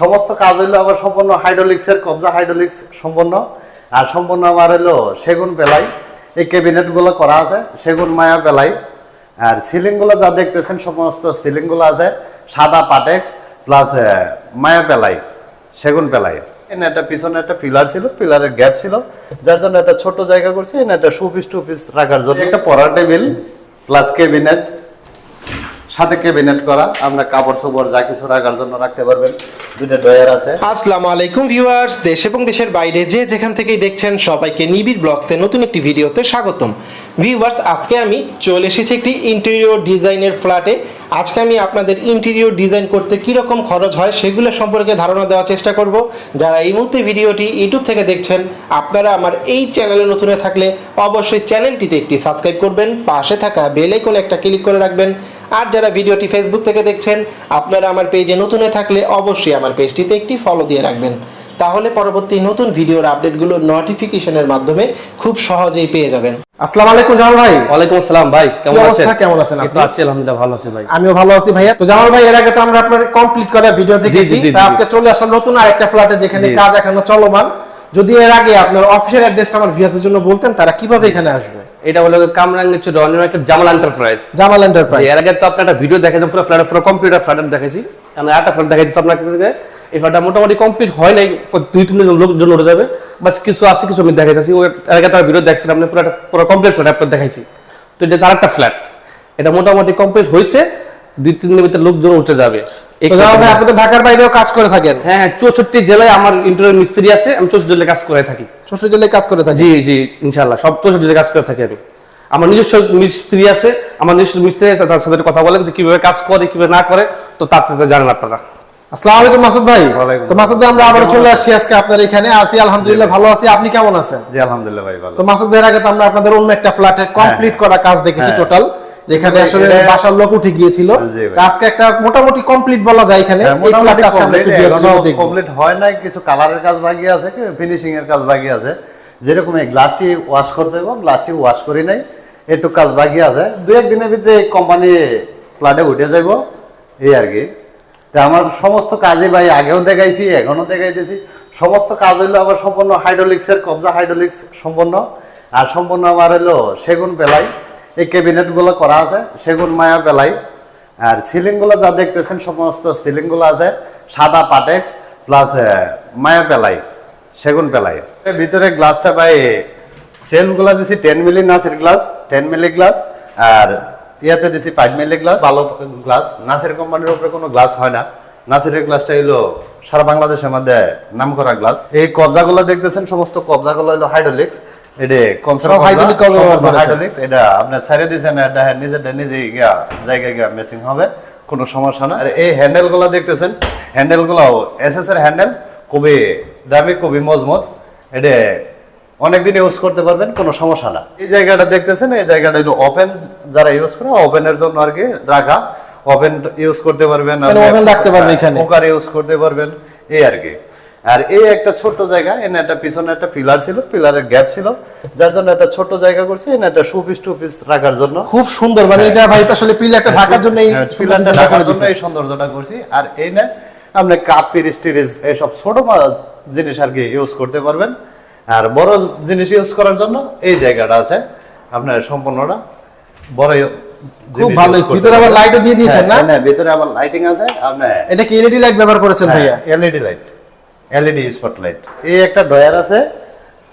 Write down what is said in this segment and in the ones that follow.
সমস্ত কাজ হইল আমার সম্পূর্ণ হাইড্রোলিক্সের কবজা হাইড্রোলিক্স সম্পূর্ণ। আর সম্পূর্ণ আমার হলো সেগুন পেলাই। এই ক্যাবিনেটগুলো করা আছে, সেগুন মায়া পেলাই। আর সিলিংগুলো যা দেখতেছেন, সমস্ত সিলিংগুলো আছে, সাদা পাটেক্স প্লাস মায়া পেলাই, সেগুন পেলাই। এনে একটা পিছনে একটা পিলার ছিল পিলারের গ্যাপ ছিল। যার জন্য একটা ছোট জায়গা করছি এখানে একটা শোপিস টুপিস রাখার জন্য। একটা পড়ার টেবিল প্লাস ক্যাবিনেট সাথে ক্যাবিনেট করা আপনার কাপড় চোপড় যা কিছু রাখার জন্য রাখতে পারবেন। দুইটা আছে। আলাইকুম দেশ এবং দেশের বাইরে যেখান থেকেই দেখছেন সবাইকে নিবিড় ব্লগসের নতুন একটি ভিডিওতে স্বাগতম। ভিউয়ার্স, আজকে আমি চলে এসেছি একটি ডিজাইনের ফ্ল্যাটে আজকে আমি আপনাদের ডিজাইন করতে কীরকম খরচ হয় সেগুলো সম্পর্কে ধারণা দেওয়ার চেষ্টা করব। যারা এই মুহূর্তে ভিডিওটি ইউটিউব থেকে দেখছেন, আপনারা আমার এই চ্যানেলে নতুন থাকলে অবশ্যই চ্যানেলটিতে একটি সাবস্ক্রাইব করবেন, পাশে থাকা বেল আইকনে একটা ক্লিক করে রাখবেন। আর যারা ভিডিওটি ফেসবুক থেকে দেখছেন আপনারা আমার পেজে নতুন থাকলে অবশ্যই আমার পেজটিতে একটি ফলো দিয়ে রাখবেন। তাহলে পরবর্তী নতুন ভিডিওর আপডেটগুলো নোটিফিকেশনের মাধ্যমে খুব সহজেই পেয়ে যাবেন। আসসালামু আলাইকুম জামাল ভাই। ওয়ালাইকুম আসসালাম ভাই কেমন অবস্থা? আছেন? কেমন আছেন আপনি? আছি আলহামদুলিল্লাহ ভালো আছি ভাই। আমিও ভালো আছি ভাইয়া। তো জামাল ভাই এর আগে তো আমরা আপনার কমপ্লিট করা ভিডিও দেখেছি। আজকে চলে আসলাম নতুন আরেকটা ফ্ল্যাটে যেখানে কাজ এখনও চলমান। যদি এর আগে আপনার অফিসের অ্যাড্রেসটা আমার ভিউয়ারদের জন্য বলতেন তারা কীভাবে এখানে আসবে? এটা হলো কামরাঙ্গের রনি একটা জামাল এন্টারপ্রাইজ জামাল এন্টারপ্রাইজ এর আগে তো আপনার একটা ভিডিও দেখাইছেন পুরো ফ্ল্যাট পুরো কম্পিউটার ফ্ল্যাট দেখাইছি। আমি একটা ফ্ল্যাট দেখাইছি আপনাকে এই ফ্ল্যাটটা মোটামুটি কমপ্লিট হয় নাই দুই তিন দিন লোকজন উঠে যাবে। বাস কিছু আছে কিছু আমি দেখাইতেছি। ওই এর আগে একটা ভিডিও দেখছিলাম আপনি পুরো একটা পুরো কমপ্লিট ফ্ল্যাট আপনার দেখাইছি। তো এটা আরেকটা ফ্ল্যাট এটা মোটামুটি কমপ্লিট হয়েছে দুই তিন দিনের ভিতরে লোকজন উঠে যাবে। আপনি তো ঢাকার বাইরেও কাজ করে থাকেন। হ্যাঁ হ্যাঁ চৌষট্টি জেলায় আমার ইন্টারভিউ মিস্ত্রি আছে আমি চৌষট্টি জেলায় কাজ করে থাকি। শ্বশুর জেলায় কাজ করে থাকেন? জি জি ইনশাল্লাহ সব চৌষট্টি জেলায় কাজ করে থাকি আমি। আমার নিজস্ব মিস্ত্রি আছে আমার নিজস্ব মিস্ত্রি আছে তার সাথে কথা বলেন যে কীভাবে কাজ করে কীভাবে না করে তো তার জানেন আপনারা। আসসালামু আলাইকুম মাসুদ ভাই। তো মাসুদ ভাই আমরা আবার চলে আসছি আজকে আপনার এখানে। আছি আলহামদুলিল্লাহ ভালো আছি। আপনি কেমন আছেন? জি আলহামদুলিল্লাহ ভাই ভালো। তো মাসুদ ভাইয়ের আগে তো আমরা আপনাদের অন্য একটা ফ্ল্যাটের কমপ্লিট করা কাজ দেখেছি হ্যাঁ। টোটাল যেখানে আসলে বাসার লোক উঠে গিয়েছিল। আজকে একটা মোটামুটি কমপ্লিট বলা যায় এখানে। হ্যাঁ, এই দেখব। complete হয় নাই কিছু কালারের কাজ বাকি আছে ফিনিশিং এর কাজ বাকি আছে। যেরকম এই গ্লাসটি ওয়াশ করতে হবে গ্লাসটি ওয়াশ করি নাই একটু কাজ বাকি আছে। দু এক দিনের ভিতরে কোম্পানি প্লাটে উঠে যাইব এই আর কি। তা আমার সমস্ত কাজে ভাই আগেও দেখাইছি এখনও দেখাইতেছি। সমস্ত কাজ হইল আমার সম্পূর্ণ হাইড্রোলিক্সের কবজা হাইড্রোলিক্স সম্পূর্ণ। আর সম্পূর্ণ আমার হলো সেগুন পেলাই। এই ক্যাবিনেটগুলো করা আছে, সেগুন মায়া পেলাই আর সিলিংগুলো যা দেখতেছেন, সমস্ত সিলিংগুলো আছে, সাদা পাটেক্স প্লাস মায়া পেলাই সেগুন পেলাই ভিতরে গ্লাসটা ভাই সেলগুলো দিছি ten milli Naser glass ten milli glass আর ইয়াতে দিছি ফাইভ মিলি গ্লাস ভালো গ্লাস নাসের কোম্পানির উপরে কোনো গ্লাস হয় না। নাসিরের গ্লাসটা হলো সারা বাংলাদেশের মধ্যে নাম করা গ্লাস এই কবজাগুলো দেখতেছেন, সমস্ত কবজাগুলো হলো হাইড্রোলিক্স এটা কনসার্ট সব hydraulic ব্যবহার করেছেন। হাইড্রোলিক্স এটা আপনি ছেড়ে দিয়েছেন এটা নিজেরটা নিজে গিয়া জায়গায় গিয়া মেসিং হবে কোনো সমস্যা না। আর এই হ্যান্ডেলগুলো দেখতেছেন হ্যান্ডেলগুলো এসএস এর হ্যান্ডেল খুবই দামি খুবই মজবুত। এটা অনেকদিন ইউজ করতে পারবেন কোনো সমস্যা না। এই জায়গাটা দেখতেছেন এই জায়গাটা হলো ওপেন যারা ইউজ করে ওপেনের জন্য আর কি রাখা। ওপেন ইউজ করতে পারবেন মানে oven রাখতে পারবে এখানে। কুকার ইউজ করতে পারবেন এই আর কি। আর এই একটা ছোট জায়গা এনে একটা পিছনে একটা পিলার ছিল পিলারের গ্যাপ ছিল যার জন্য একটা ছোট্ট জায়গা করছি এনে একটা শোপিস টুপিস রাখার জন্য। খুব সুন্দর মানে এটা ভাই আসলে পিলারটা ঢাকার জন্য এই হ্যাঁ, পিলারটা ডিজাইনটা ঢাকার জন্য এই সৌন্দর্যটা করছি। আর এই না আপনি কাপ পিরিস টিরিস এইসব ছোট জিনিস আর কি ইউজ করতে পারবেন। আর বড় জিনিস ইউজ করার জন্য এই জায়গাটা আছে আপনার সম্পূর্ণটা বড় খুব ভালো, ভিতরে আবার। লাইটও দিয়ে দিয়েছেন হ্যাঁ, না? হ্যাঁ, ভিতরে আবার লাইটিং আছে আপনার এটা কি এলইডি লাইট ব্যবহার করেছেন ভাইয়া? এলইডি লাইট এলইডি স্পটলাইট এই একটা ডয়ার আছে।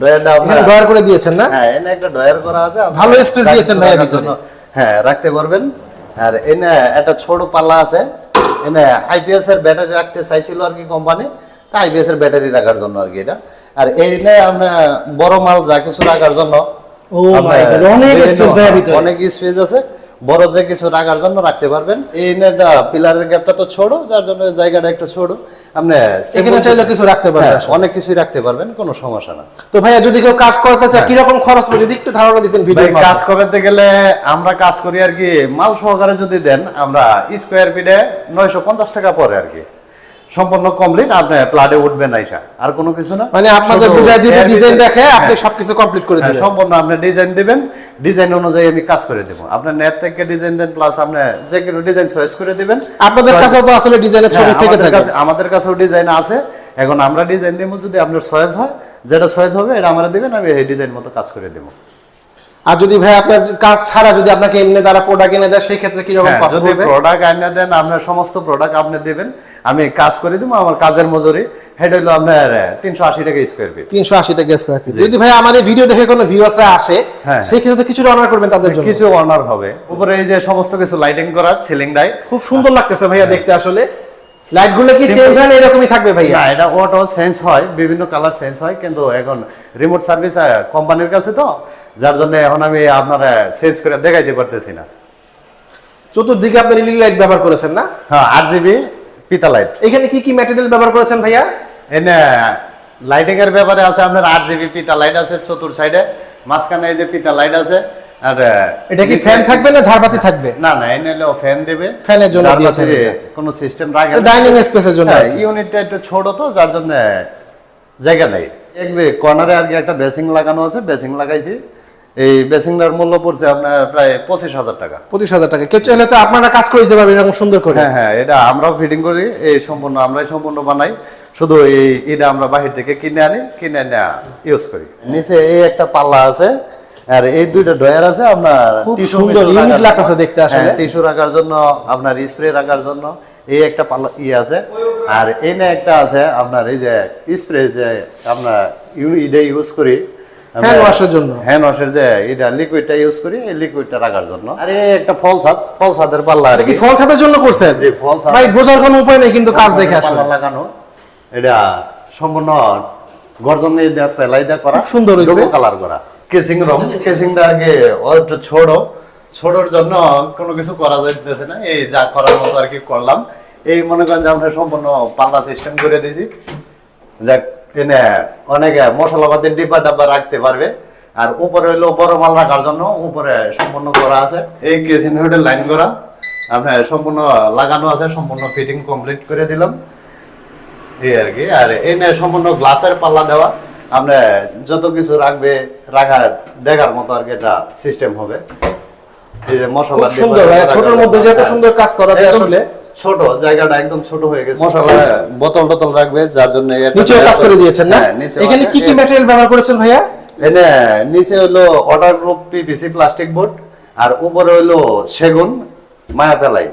ডয়ারটা আপনার ডয়ার করে দিয়েছেন না? হ্যাঁ এনে একটা ডয়ার করা আছে। ভালো space দিয়েছেন রাখার ভিতরে। হ্যাঁ রাখতে পারবেন। আর এনে একটা ছোট পাল্লা আছে। এনে আইপিএস এর ব্যাটারি রাখতে চাইছিল আর কি কোম্পানি তা আইপিএস এর ব্যাটারি রাখার জন্য আর কি এটা। আর এই এইনে আমরা বড় মাল যা কিছু রাখার জন্য। অনেক স্পেস আছে। বড় যে কিছু রাখার জন্য রাখতে পারবেন। এই পিলারের গ্যাপটা তো ছোট যার জন্য জায়গাটা একটু ছোট। আপনি এখানে চাইলে কিছু রাখতে পারবেন হ্যাঁ, অনেক কিছুই রাখতে পারবেন কোনো সমস্যা না। তো ভাইয়া যদি কেউ কাজ করতে চায় কীরকম খরচ পড়ে যদি একটু ধারণা দিতেন ভিডিও কাজ করতে গেলে আমরা কাজ করি আর কি মাল সহকারে যদি দেন আমরা স্কোয়ার ফিটে নয়শো পঞ্চাশ টাকা পরে আর কি। সম্পূর্ণ কমপ্লিট আপনি প্লাডে উঠবেন আইসা আর কোনো কিছু না? মানে আপনাদের বুঝাই দিবে ডিজাইন দেখে আপনি হ্যাঁ, সবকিছু কমপ্লিট করে হ্যাঁ, দিবেন সম্পূর্ণ আপনি ডিজাইন দিবেন। ডিজাইন অনুযায়ী আমি কাজ করে দেবো। আপনার নেট থেকে ডিজাইন দেন প্লাস আপনি যে কোনো ডিজাইন চয়েস করে দিবেন। আপনাদের কাছেও তো আসলে ডিজাইনের ছবি হ্যাঁ, থেকে আমাদের থাকে। কাছে- আমাদের কাছেও ডিজাইন আছে। এখন আমরা ডিজাইন দেবো যদি আপনার চয়েস হয় যেটা চয়েস হবে এটা আমরা দিবেন আমি এই ডিজাইন মতো কাজ করে দেবো। আর যদি ভাই আপনার কাজ ছাড়া যদি আপনাকে এমনি দ্বারা প্রোডাক্ট এনে দেয় সেই ক্ষেত্রে কীরকম হ্যাঁ, কষ্ট যদি প্রোডাক্ট আইনা দেন আপনার সমস্ত প্রোডাক্ট আপনি দিবেন। আমি কাজ করে দিব আমার কাজের মজুরি। হেড হইল আপনার তিনশো আশি টাকা স্কোয়ার ফিট তিনশো আশি টাকা স্কোয়ার ফিট যদি ভাই আমার এই ভিডিও দেখে কোনো ভিউয়ার্সরা আসে হ্যাঁ। সেই ক্ষেত্রে তো কিছুটা অনার করবেন তাদের জন্য। কিছু অনার হবে। উপরে এই যে সমস্ত কিছু লাইটিং করা সিলিং ডাই খুব সুন্দর লাগতেছে ভাইয়া দেখতে আসলে। লাইটগুলো কি চেঞ্জ হয় না এরকমই থাকবে ভাইয়া? না এটা অটো চেঞ্জ হয় বিভিন্ন কালার চেঞ্জ হয় কিন্তু এখন রিমোট সার্ভিস কোম্পানির কাছে তো যার জন্য এখন আমি আপনার চেঞ্জ করে দেখাইতে পারতেছি না। চতুর্দিকে আপনি এলইডি লাইট ব্যবহার করেছেন না? হ্যাঁ আট জিবি পিতা লাইট। এখানে কি কি ম্যাটেরিয়াল ব্যবহার করেছেন ভাইয়া? এনে লাইটিং এর ব্যাপারে আছে আপনার আট জিবি পিতা লাইট আছে চতুর সাইডে মাঝখানে এই যে পিতা লাইট আছে আর এটা কি ফ্যান থাকবে না ঝাড়বাতি থাকবে? না না এনে হলো ফ্যান দেবে। ফ্যানের জন্য এটা। কোনো সিস্টেম রাখে না। ডাইনিং স্পেসের জন্য। হ্যাঁ। ইউনিটটা একটু ছোট তো যার জন্য জায়গা নাই। দেখবে কর্নারে আর কি একটা বেসিং লাগানো আছে বেসিং লাগাইছি। এই বেসিংটার মূল্য পড়ছে আপনার প্রায় পঁচিশ হাজার টাকা। পঁচিশ হাজার টাকা। কেউ চাইলে তো আপনারা কাজ করে দিতে পারবেন এরকম সুন্দর করে। হ্যাঁ হ্যাঁ এটা আমরাও ফিটিং করি এই সম্পূর্ণ আমরাই সম্পূর্ণ বানাই। শুধু এই এটা আমরা বাহির থেকে কিনে আনি কিনে এনে ইউজ করি। নিচে এই একটা পাল্লা আছে আর এই দুইটা ডয়ার আছে আপনার খুব সুন্দর, unique লাগতেছে দেখতে আসলে। হ্যাঁ, টিস্যু রাখার জন্য আপনার স্প্রে রাখার জন্য এই একটা পাল্লা ই আছে। আর এনে একটা আছে আপনার এই যে স্প্রে যে আমরা ইউনিটে ইউজ করি। Wash এর জন্য। হ্যান্ড ওয়াশের যে এটা লিকুইডটা ইউজ করি এই লিকুইডটা রাখার জন্য। আর একটা ফল ছাদ ফল ছাদের পাল্লা আর কি। ফল ছাদের জন্য করছেন? জি, ফল ছাদ। ভাই বোঝার কোনো উপায় নেই কিন্তু কাজ দেখে আসলে। পাল্লা লাগানো। এটা সম্পূর্ণ গর্জন দিয়ে দেয়া পেলাই দেয়া করা সুন্দর হয়েছে। কালার করা। কেসিং রং কেসিংটা আগে একটু ছোট। ছোটর জন্য কোনো কিছু করা যাইতেছে না। এই যা করার মতো আর কি করলাম। এই মনে করেন যে আমরা সম্পূর্ণ পাল্লা সিস্টেম করে দিয়েছি। যাক এনে অনেকে মশলাপাতির ডিব্বা ডাব্বা রাখতে পারবে। আর উপরে হইল বড় মাল রাখার জন্য উপরে সম্পূর্ণ করা আছে। এই কেসিং হোটেল লাইন করা। আপনার সম্পূর্ণ লাগানো আছে সম্পূর্ণ ফিটিং কমপ্লিট করে দিলাম। এই আর কি। আর এনে সম্পূর্ণ গ্লাসের পাল্লা দেওয়া। আমরা যত কিছু রাখবে রাখা দেখার মতো আর কি এটা সিস্টেম হবে। এই যে মশলা খুব সুন্দর ছোটর মধ্যে যে এত সুন্দর কাজ করা যায় আসলে। ছোট জায়গাটা একদম ছোট হয়ে গেছে। মশলা বোতল টোতল রাখবে যার জন্য নিচেও কাজ করে দিয়েছেন না? হ্যাঁ, এখানে কি কি ম্যাটেরিয়াল ব্যবহার করেছেন ভাইয়া? এনে নিচে হলো order group PPC plastic board আর উপরে হলো সেগুন মায়া পেলাই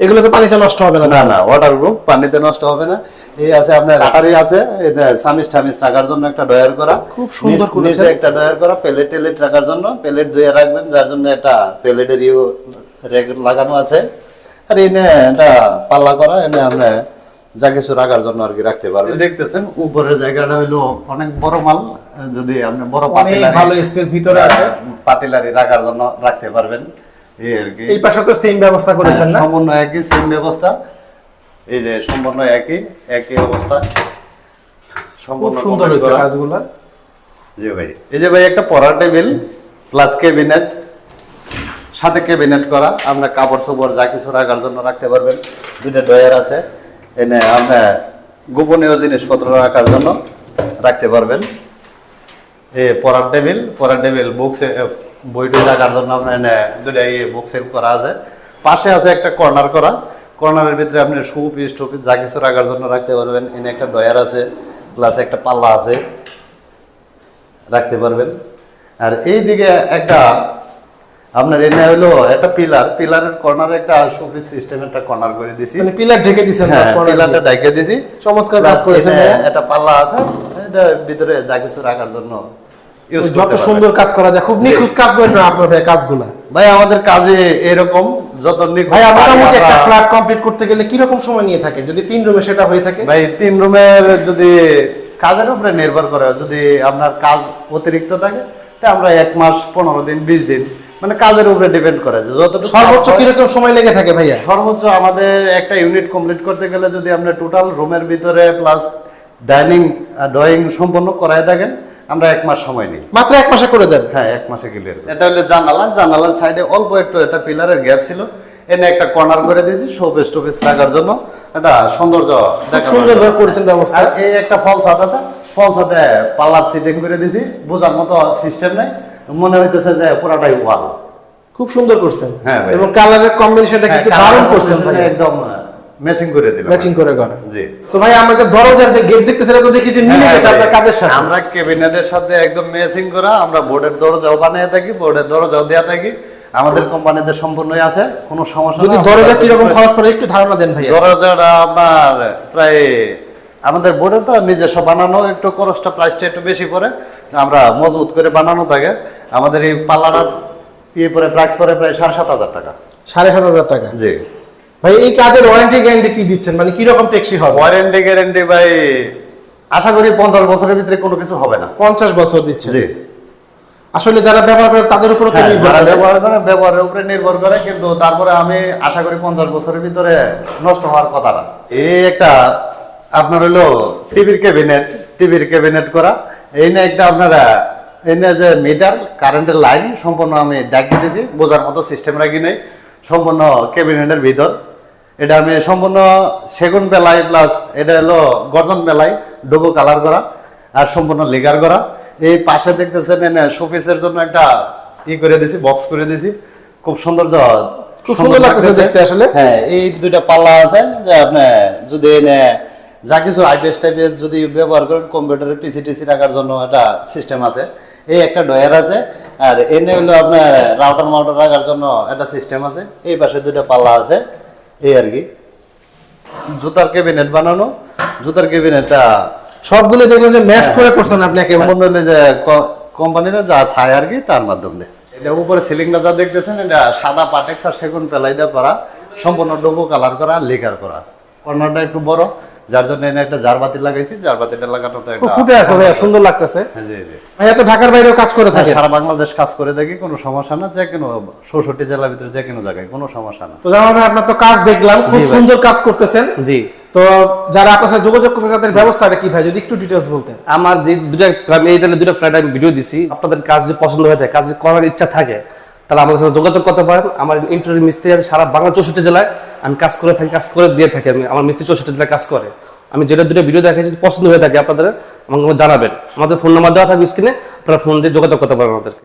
এগুলো তো পানিতে নষ্ট হবে না? না না ওয়াটার গ্রুপ পানিতে নষ্ট হবে না। এই আছে আপনার আটারি আছে এটা সামিস টামিস রাখার জন্য একটা ডয়ার করা। খুব সুন্দর নিচ- করেছেন। নিচে একটা ডয়ার করা প্লেট টেলেট রাখার জন্য। প্লেট ধুয়ে রাখবেন যার জন্য একটা প্লেটের ইউ রেক লাগানো আছে। আর এনে এটা পাল্লা করা এনে আমরা যা কিছু রাখার জন্য আর কি রাখতে পারবেন দেখতেছেন উপরের জায়গাটা হইল অনেক বড় মাল যদি আপনি বড় পাতিলারি ভালো স্পেস ভিতরে আছে। পাতিলারি রাখার জন্য রাখতে পারবেন। এই আর কি। এই পাশে তো সেম ব্যবস্থা করেছেন না? হ্যাঁ, সম্পূর্ণ একই সেম ব্যবস্থা। এই যে সম্পূর্ণ একই একই অবস্থা। খুব সম্পূর্ণ সুন্দর হয়েছে কাজগুলো। জি ভাই। এই যে ভাই একটা পড়ার টেবিল প্লাস ক্যাবিনেট সাথে ক্যাবিনেট করা আপনার কাপড় চোপড় যা কিছু রাখার জন্য রাখতে পারবেন। দুইটা ডয়ার আছে, এনে আপনার গোপনীয় জিনিসপত্র রাখার জন্য রাখতে পারবেন। এই পড়ার টেবিল পড়ার টেবিল বুকস বইটি রাখার জন্য আপনার এনে দুটা এই বুক সেল করা আছে। পাশে আছে একটা কর্নার করা। কর্নারের ভিতরে আপনি শু পিস টু পিস যা কিছু রাখার জন্য রাখতে পারবেন। এনে একটা ডয়ার আছে প্লাস একটা পাল্লা আছে, রাখতে পারবেন। আর এই দিকে একটা আপনার এনে হলো একটা পিলার পিলারের কর্নারে একটা শোপিস সিস্টেম একটা কর্নার করে দিছি। মানে পিলার ঢেকে দিয়েছেন হ্যাঁ, পিলারটা ঢেকে দিছি। চমৎকার কাজ করেছেন। একটা পাল্লা আছে এটা ভিতরে যা কিছু রাখার জন্য যত সুন্দর কাজ করা যায় খুব নিখুঁত কাজ করেন আপনার ভাই কাজগুলা। ভাই আমাদের কাজে এরকম যত নিখুঁত ভাই মোটামুটি একটা ফ্ল্যাট কমপ্লিট করতে গেলে কীরকম সময় নিয়ে থাকে? যদি তিন রুমে সেটা হয়ে থাকে? ভাই তিন রুমের যদি কাজের উপরে নির্ভর করে যদি আপনার কাজ অতিরিক্ত থাকে তা আমরা এক মাস পনেরো দিন বিশ দিন মানে কাজের উপরে ডিপেন্ড করে যে যতটুকু সর্বোচ্চ কীরকম সময় লেগে থাকে ভাইয়া? সর্বোচ্চ আমাদের একটা ইউনিট কমপ্লিট করতে গেলে যদি আপনি টোটাল রুমের ভিতরে প্লাস ডাইনিং ড্রয়িং সম্পন্ন করায় থাকেন আমরা এক মাস সময় নিই। মাত্র এক মাসে করে দেন? হ্যাঁ এক মাসে ক্লিয়ার এটা হলো জানালা। জানালার সাইডে অল্প একটু একটা পিলারের গ্যাপ ছিল। এনে একটা কর্নার করে দিয়েছি শোপিস টোপিস রাখার জন্য। একটা সৌন্দর্য সুন্দর জন্য। করেছেন ব্যবস্থা। এই একটা ফল ছাদ আছে। ফল ছাদে পাল্লার সিটিং করে দিয়েছি। বোঝার মতো সিস্টেম নেই। মনে হইতেছে যে পুরাটাই ওয়াল। খুব সুন্দর করছেন। হ্যাঁ এবং কালারের কম্বিনেশনটা কিন্তু দারুণ করছেন ভাই একদম ম্যাচিং করে দিলাম। ম্যাচিং করে করে জি। তো ভাই আমরা যে দরজার যে গেট দেখতেছি এটা তো দেখি যে মিলে হ্যাঁ গেছে আপনার কাজের সাথে। আমরা ক্যাবিনেটের সাথে একদম ম্যাচিং করা আমরা বোর্ডের দরজাও বানিয়ে থাকি বোর্ডের দরজাও দেওয়া থাকি। আমাদের কোম্পানিতে সম্পূর্ণই আছে কোনো সমস্যা যদি দরজা আমরা কীরকম খরচ পড়ে একটু ধারণা দেন ভাই দরজাটা আপনার প্রায় আমাদের বোর্ডে তো নিজস্ব বানানো একটু খরচটা প্রাইসটা একটু বেশি পড়ে। আমরা মজবুত করে বানানো থাকে। আমাদের এই পাল্লাটার ইয়ে পরে প্রাইস পরে প্রায় সাড়ে সাত হাজার টাকা। সাড়ে সাত হাজার টাকা? জি। ভাই এই কাজের ওয়ারেন্টি গ্যারান্টি কি দিচ্ছেন? মানে কীরকম টেকসই হবে? ওয়ারেন্টি গ্যারেন্টি ভাই আশা করি পঞ্চাশ বছরের ভিতরে কোনো কিছু হবে না। পঞ্চাশ বছর দিচ্ছে জি। আসলে যারা ব্যবহার করে তাদের উপর হ্যাঁ, যারা করে। ব্যবহার করে ব্যবহারের উপরে নির্ভর করে কিন্তু তারপরে আমি আশা করি পঞ্চাশ বছরের ভিতরে নষ্ট হওয়ার কথা না। এই একটা আপনার হলো টিভির ক্যাবিনেট টিভির ক্যাবিনেট করা। এই নিয়ে একটা আপনারা এই নিয়ে যে মিটার কারেন্টের লাইন সম্পূর্ণ আমি ডাক দিতেছি বোঝার মতো সিস্টেম রাখি নেই সম্পূর্ণ ক্যাবিনেটের ভিতর। এটা আমি সম্পূর্ণ সেগুন বেলাই প্লাস এটা হলো গর্জন বেলাই ডুবো কালার করা আর সম্পূর্ণ লেগার করা। এই পাশে দেখতেছেন এনে শোপিসের জন্য একটা ই করে দিছি বক্স করে দিছি। খুব সুন্দর খুব সুন্দর লাগতেছে দেখতে আসলে। হ্যাঁ এই দুইটা পাল্লা আছে যে আপনি যদি এনে যা কিছু আইপিএস টাইপিএস যদি ব্যবহার করেন কম্পিউটারে পিসি টিসি রাখার জন্য একটা সিস্টেম আছে। এই একটা ডয়ার আছে আর এনে হলো আপনার রাউটার মাউটার রাখার জন্য একটা সিস্টেম আছে। এই পাশে দুইটা পাল্লা আছে এই আর কি। জুতার ক্যাবিনেট বানানো জুতার ক্যাবিনেটটা সবগুলো দেখলাম যে ম্যাচ করে করছেন আপনি একেবারে। সম্বন্ধ হলে যে কোম্পানিরা যা ছায় আর কি তার মাধ্যমে। এটা উপরে সিলিংটা যা দেখতেছেন এটা সাদা পাটেক্স আর সেগুন পেলাইদা করা সম্পূর্ণ ডোবো কালার করা লেকার করা। কর্নারটা একটু বড়। যার জন্য এনে একটা জারবাতি লাগাইছি জারবাতিটা লাগানো তো খুব একটা ফুটে আছে ভাইয়া সুন্দর লাগতেছে। হ্যাঁ, জি জি। ভাইয়া তো ঢাকার বাইরেও কাজ করে থাকে। সারা বাংলাদেশ কাজ করে দেখি কোনো সমস্যা না যে কোনো চৌষট্টি জেলার ভিতরে যে কোনো জায়গায় কোনো সমস্যা না। তো জামাল ভাই আপনার তো কাজ দেখলাম খুব সুন্দর কাজ করতেছেন। জি। তো যারা আপনার সাথে যোগাযোগ করতে তাদের ব্যবস্থাটা কি ভাই? যদি একটু ডিটেইলস বলতেন। আমার যে দুটা আমি এই দুটা ফ্ল্যাট আমি ভিডিও দিছি। আপনাদের কাজ যদি পছন্দ হয়ে থাকে কাজ করার ইচ্ছা থাকে তাহলে আমাদের সাথে যোগাযোগ করতে পারেন। আমার ইন্টারভিউ মিস্ত্রি আছে সারা বাংলা চৌষট্টি জেলায়। আমি কাজ করে থাকি, কাজ করে দিয়ে থাকি। আমি, আমার মিস্ত্রি চৌষট্টি জেলায় কাজ করে। আমি যেটা দুটো ভিডিও দেখে যদি পছন্দ হয়ে থাকে আপনাদের, আমাকে জানাবেন। আমাদের ফোন নাম্বার দেওয়া থাকবে স্ক্রিনে আপনারা ফোন দিয়ে যোগাযোগ করতে পারেন আমাদের